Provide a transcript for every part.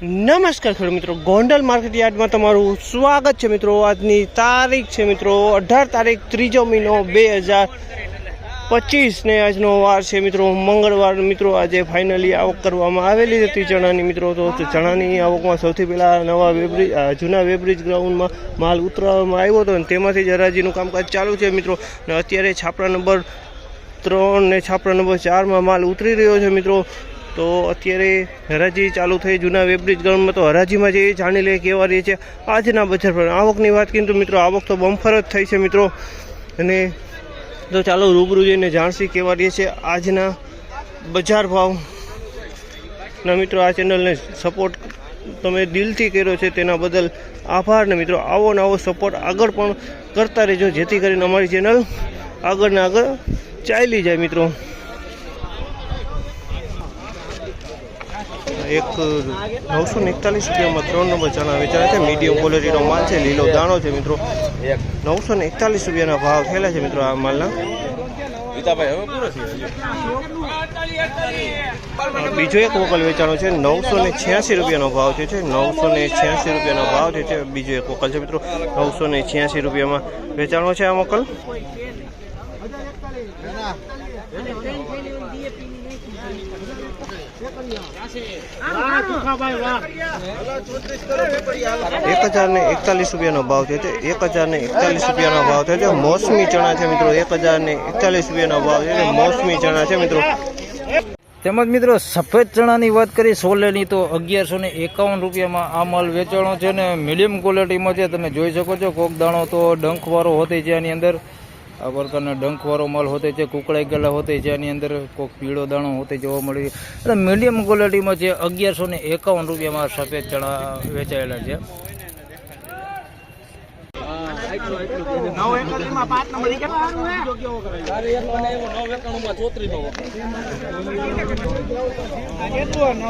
નમસ્કાર ખેડૂત મિત્રો. ગોંડલ માર્કેટ યાર્ડમાં તમારું સ્વાગત છે મિત્રો. આજની તારીખ છે મિત્રો અઢાર તારીખ ત્રીજો મહિનો બે હજાર પચીસ ને આજનો વાર છે મિત્રો. મંગળવાર મિત્રો આજે ફાઇનલી આવક કરવામાં આવેલી હતી ચણાની મિત્રો. તો ચણાની આવકમાં સૌથી પહેલાં નવા વેબ્રિજ જૂના વેબ્રિજ ગ્રાઉન્ડમાં માલ ઉતરવામાં આવ્યો હતો અને તેમાંથી જ હરાજીનું કામકાજ ચાલુ છે મિત્રો. અને અત્યારે છાપરા નંબર ત્રણ ને છાપરા નંબર ચારમાં માલ ઉતરી રહ્યો છે મિત્રો. તો અત્યારે હરાજી ચાલુ થઈ, જૂના વેબ્રિજ ગ્રાઉન્ડમાં તો હરાજીમાં જે જાણી લે કેવા રહી છે, આજના બજાર પર. આવકની વાત કરીએ તો મિત્રો, આવક તો બમ્ફર જ થઈ છે મિત્રો. અને તો ચાલો રૂબરૂ જઈને જાણશી કેવા રહે છે, આજના બજાર ભાવ. ના મિત્રો, આ ચેનલને સપોર્ટ તમે દિલથી કર્યો છે, તેના બદલ આભાર. ને મિત્રો, આવો ને આવો સપોર્ટ આગળ પણ કરતા રહેજો, જેથી કરીને અમારી ચેનલ આગળ ને આગળ ચાલી જાય મિત્રો. એક નવસો ને એકતાલીસ રૂપિયામાં ત્રણ નંબર ચણા વેચાણ છે. મીડિયમ ક્વોલિટીનો માલ છે લીલો દાણો છે મિત્રો. નવસો ને એકતાલીસ રૂપિયાના ભાવ થયેલા છે મિત્રો આ માલના. બીજો એક વકલ વેચાણો છે નવસો ને છ્યાસી રૂપિયાનો ભાવ છે. નવસો ને છ્યાસી રૂપિયાનો ભાવ છે. બીજો એક વકલ છે મિત્રો નવસો ને છ્યાસી રૂપિયામાં વેચાણો છે આ વકલ એક હજાર ને એકતાલીસ રૂપિયાનો ભાવ થયો છે. એક હજાર ને એકતાલીસ રૂપિયાનો ભાવ છે. મોસમી ચણા છે મિત્રો. એક હજાર ને એકતાલીસ રૂપિયાનો ભાવ છે. મોસમી ચણા છે મિત્રો. તેમજ મિત્રો, સફેદ ચણાની વાત કરી, સોલેની તો અગિયારસો ને એકાવન રૂપિયામાં આ માલ વેચાણો છે ને મીડિયમ ક્વોલિટીમાં છે. તમે જોઈ શકો છો, કોક દાણો તો ડંખવાળો હોતી છે આની અંદર. આ પ્રકારના ડંખવાળો માલ હોતે છે, કુકળાઈ ગયેલા હોતે છે, આની અંદર કોઈક પીળો દાણો હોતે જોવા મળે છે. એટલે મીડિયમ ક્વોલિટીમાં છે અગિયારસો ને એકાવન રૂપિયામાં સફેદ ચણા વેચાયેલા છે.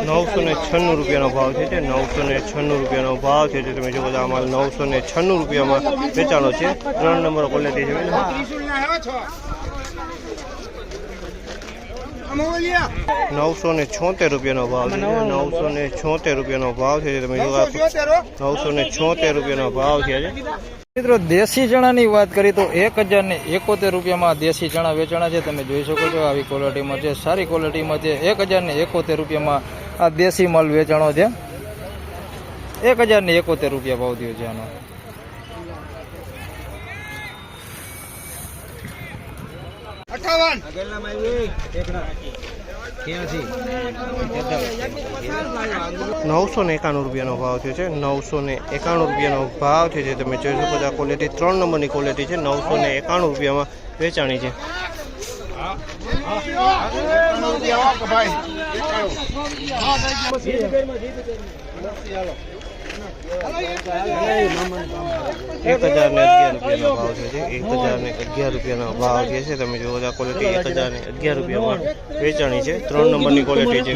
નવસો ને છન્નું રૂપિયાનો ભાવ છે તે નવસો ને છન્નું રૂપિયાનો ભાવ છે તે તમે જોવો છો આ નવસો ને છન્નું રૂપિયામાં વેચાણો છે. ત્રણ નંબર ક્વોલિટી છે. નવસો ને છોતેર રૂપિયાનો ભાવ છે નવસો ને છોતેર રૂપિયાનો ભાવ છે તમે જોવા નવસો ને છોતેર રૂપિયાનો ભાવ છે મિત્રો દેશી ચણાની વાત કરીએ તો એક હજાર ને એકોતેર રૂપિયામાં દેશી ચણા વેચાણા છે. તમે જોઈ શકો છો આવી ક્વોલિટીમાં છે સારી ક્વોલિટીમાં છે. એક હજાર ને એકોતેર રૂપિયામાં આ દેશી માલ વેચાણો છે. એક હજાર ને એકોતેર રૂપિયા ભાવ થયો છે આનો. નવસો ને એકાણું રૂપિયાનો ભાવ થયો છે. નવસો ને એકાણું રૂપિયાનો ભાવ થયો છે તમે જોઈ શકો આ ક્વોલિટી ત્રણ નંબરની ક્વોલિટી છે. નવસો ને એકાણું રૂપિયામાં વેચાણી છે. એક હજાર ને રૂપિયાનો ભાવ છે એક હજાર ને અગિયાર રૂપિયાનો ભાવ જે છે તમે જોવો છો આ ક્વોલિટી એક હજાર ને અગિયાર રૂપિયામાં વેચાણી છે. ત્રણ નંબરની ક્વોલિટી છે.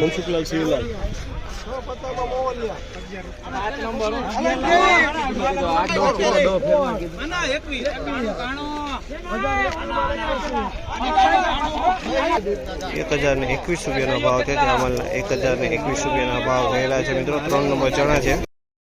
એક હજાર ને એકવીસ રૂપિયાનો ભાવ છે. તે અમલના એક હજાર ને એકવીસ રૂપિયાના ભાવ રહેલા છે. મિત્રો ત્રણ નંબર ચણા છે.